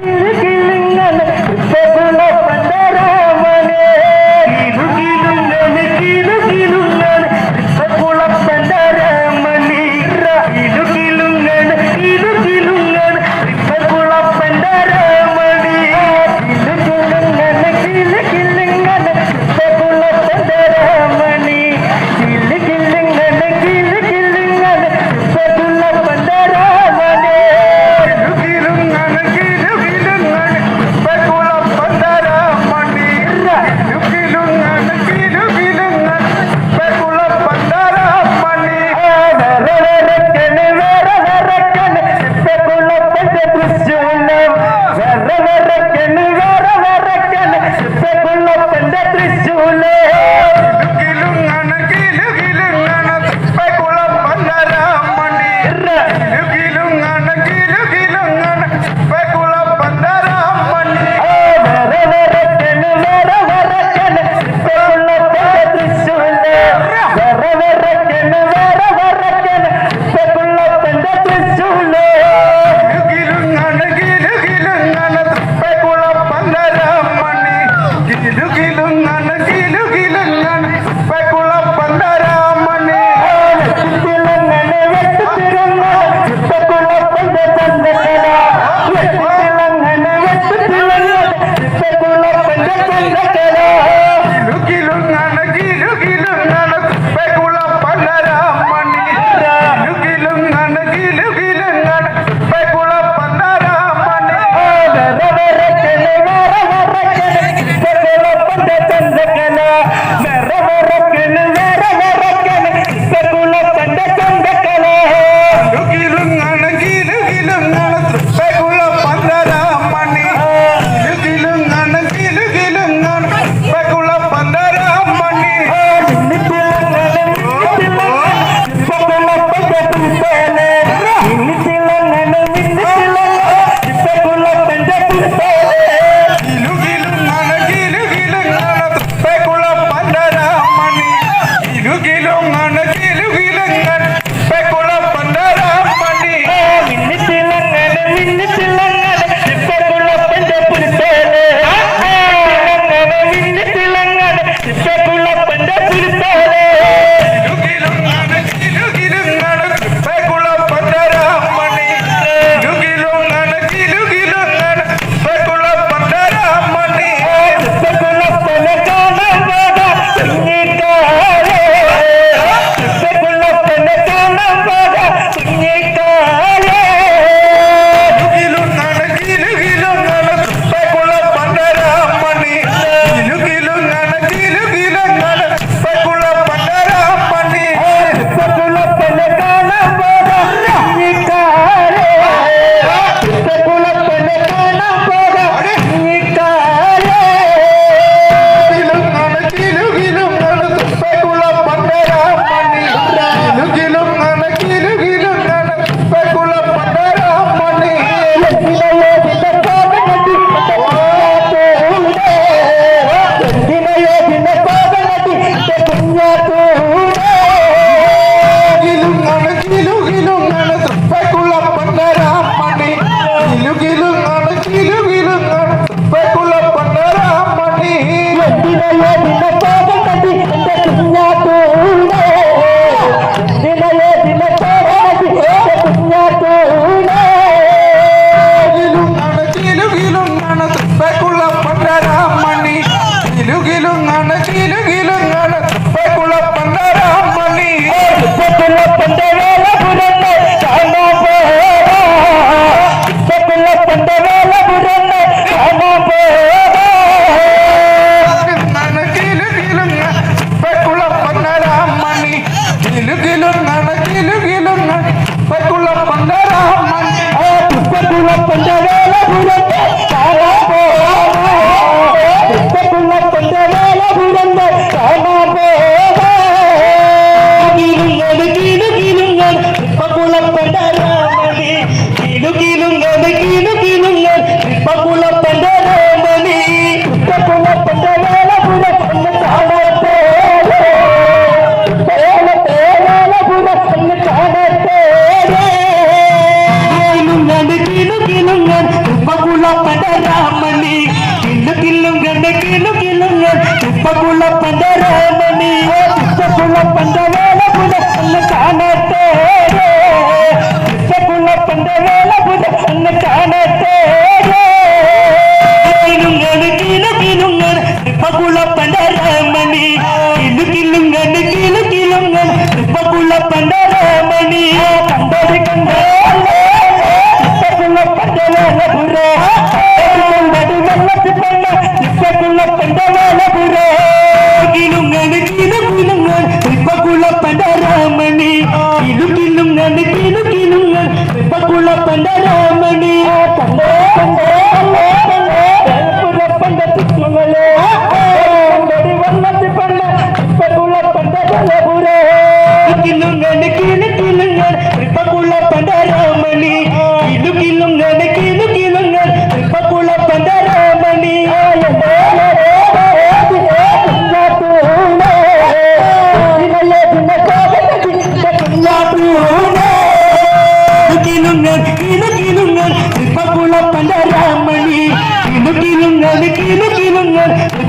Yeah. இப்பகுள்ள பண்டரமணி இப்பகுள்ள பண்ட வேலை புத அண்ணு காணத்தே. இப்பகுள்ள பண்ட வேலை புத அண்ணு காணத்தே. கிலுங்கனு கிலு கிலுங்கனு இப்பகுள்ள കിലുക്കിലുങ്ങ കിലുക്കിലുങ്ങ തൃപ്പക്കുള്ളപ്പന്റെ രാമണി കണ്ടേ കണ്ടേ കണ്ടേ കണ്ടേ തൃപ്പക്കുള്ളപ്പന്റെ തിക്കുകളെ വന്നത്തി പണ്ട തൃപ്പക്കുള്ളപ്പന്റെ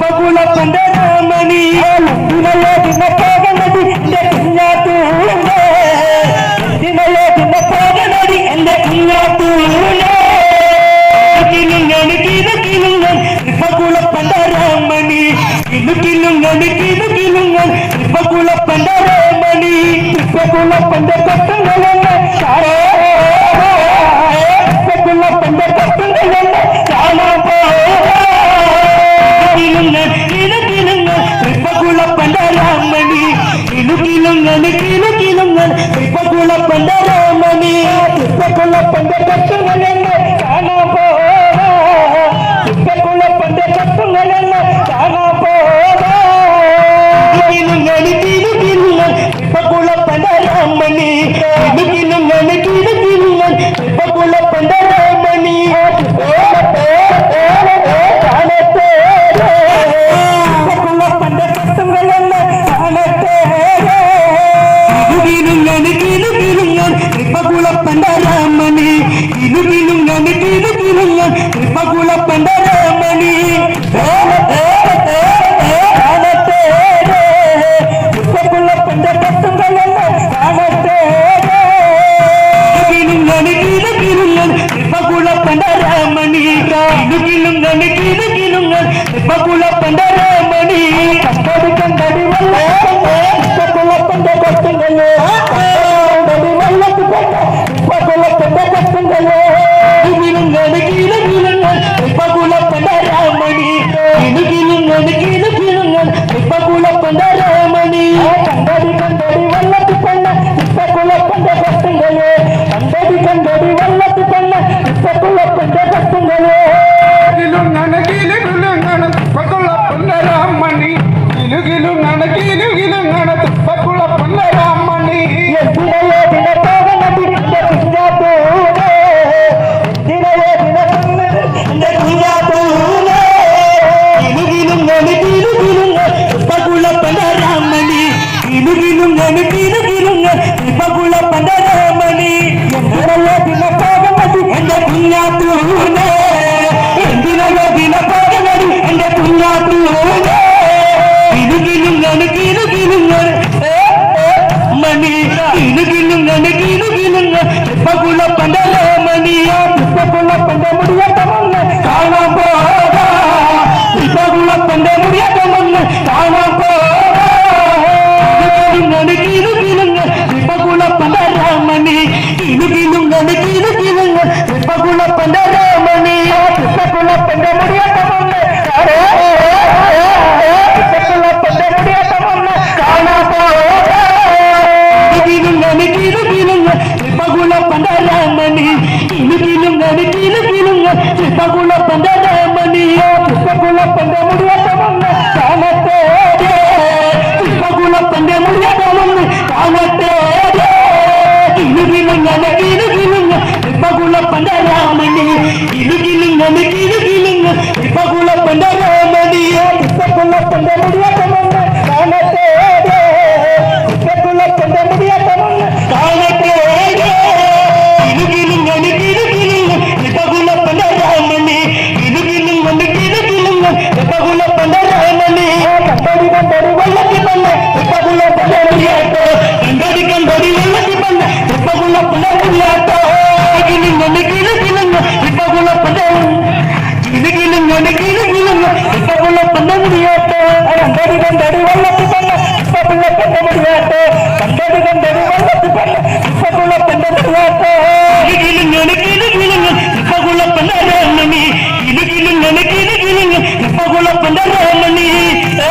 ಬಗುಳ ಮಣಿ ದಿನಲೋ ದಿನ ಕಾಗ ನಡಿ ಕುಂಗಾತು ದಿನಲೋ ದಿನ ಕಾಗ ನಡಿ ಎಂದ ಕುಂಗಾತು ಕಿಲುಂಗಣಿ ಕಿಲು ಕಿಲುಂಗನ್ ಬಗುಳ ಪಂಡ ರಾಮಣಿ ಕಿಲು ಕಿಲುಂಗಣಿ ಕಿಲು ಕಿಲುಂಗನ್ ಬಗುಳ ಪಂಡ ರಾಮ ಬಂದ ದರ್ಶನ இப்பகுள்ள பண்டரமணி கிலு கிலுங்கன் கிலு கிலுங்கன் இப்பகுள்ள பண்டரமணி கண்டடி கண்டடி வல்ல இப்பகுள்ள பண்ட கட்டுங்கள் கண்டடி வல்லத்து பண்ட இப்பகுள்ள பண்ட கட்டுங்கள் கிலுங்கன் கிலு கிலுங்கன் இப்பகுள்ள பண்டரமணி கிலு கிலுங்கன் கிலு கிலுங்கன் കിരുകിരുങ്ങ് കൃപകുളപ്പന രാമണി എന്തിനല്ലോ ദിന പാകമതി എന്റെ കുഞ്ഞാത്തൂനെ എന്തിനല്ലോ ദിന പാകമതി എന്റെ കുഞ്ഞാത്തൂനെ കിരുകിരുങ്ങണ് കിരുകിരുങ്ങണ് മണി കിരുകിരുങ്ങണ് കിരുകിരുങ്ങ് ప్రాణతోడే ఇలుగిలుంగన ఇలుగిలుంగ రిపగుల పండరామణి ఇలుగిలుంగన ఇలుగిలుంగ రిపగుల పండరామణి రిపగుల పండరామణి நந்தியாட்டு கண்டடி கண்டடி வல்லத்தி பண்ண. இப்ப புள்ள பண்ண முடியாட்டு கண்டடி கண்டடி வல்லத்தி பண்ண. இப்ப புள்ள பண்ண முடியாட்டு இழுகிலும் எனக்கு இழுகிலுங்க இப்ப புள்ள பண்ண ராமணி இழுகிலும் எனக்கு இழுகிலுங்க இப்ப புள்ள பண்ண ராமணி ஏ